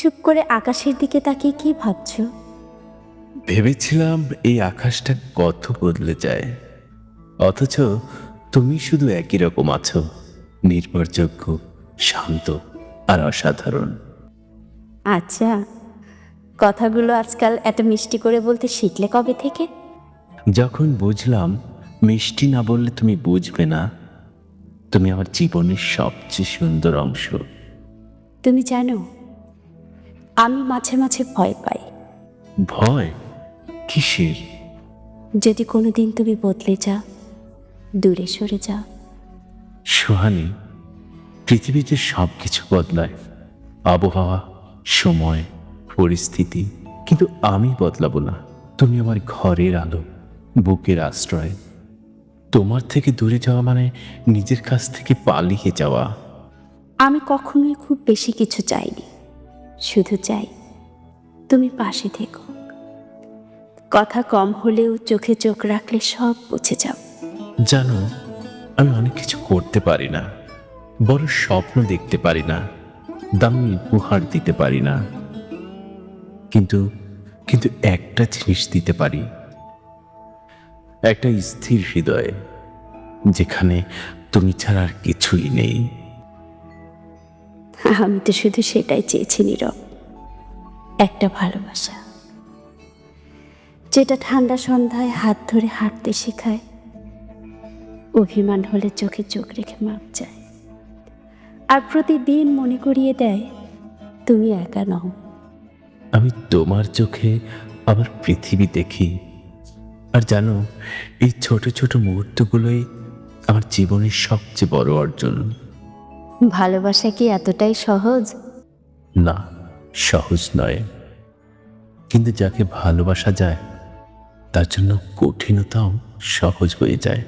চুপ করে আকাশের দিকে তাকিয়ে কি ভাবছ? ভেবেছিলাম এই আকাশটা কত বদলে যায়। অথচ তুমি শুধু একই রকম আছো নির্ভরযোগ্য শান্ত আর অসাধারণ। আচ্ছা কথাগুলো আজকাল এত মিষ্টি করে বলতে শিখলে কবে থেকে? যখন বুঝলাম মিষ্টি না বললে তুমি বুঝবে না তুমি আমার জীবনের সবচেয়ে সুন্দর অংশ। তুমি জানো আমি মাঝে মাঝে ভয় পাই। ভয়? কিসের? যদি কোনোদিন তুমি বদলে যা দূরে সরে যা। সুহানি পৃথিবীতে সব কিছু বদলায়। আবহাওয়া সময় পরিস্থিতি কিন্তু আমি বদলাবো না। তুমি আমার ঘরের আলো বুকের আশ্রয়। তোমার থেকে দূরে যাওয়া মানে নিজের কাছ থেকে পালিয়ে যাওয়া। আমি কখনোই খুব বেশি কিছু চাইনি। শুধু চাই তুমি পাশে থেকো। কথা কম হলেও চোখে চোখ রাখলে সব বুঝে যাও। জানো, আমি অনেক কিছু করতে পারি না, বড় স্বপ্ন দেখতে পারি না, দামি উপহার দিতে পারি না। কিন্তু কিন্তু একটা জিনিস দিতে পারি। একটা স্থির হৃদয়, যেখানে তুমি ছাড়া আর কিছুই নেই। আমি তো শুধু সেটাই চেয়েছি নীরব। একটা ভালোবাসা। যেটা ঠান্ডা সন্ধ্যায় হাত ধরে হাঁটতে শেখায়। অভিমান হলে চোখে চোখ রেখে মাপ যায় আর প্রতিদিন মনে করিয়ে দেয়, তুমি একা নও। আমি তোমার চোখে আমার পৃথিবী দেখি। আর জানো, এই ছোট ছোট মুহূর্তগুলোই আমার জীবনের সবচেয়ে বড় অর্জন। ভালোবাসা কি এতটাই সহজ? না, সহজ নয়। কিন্তু যাকে ভালোবাসা যায়, তার জন্য কঠিনতাও সহজ হয়ে যায়।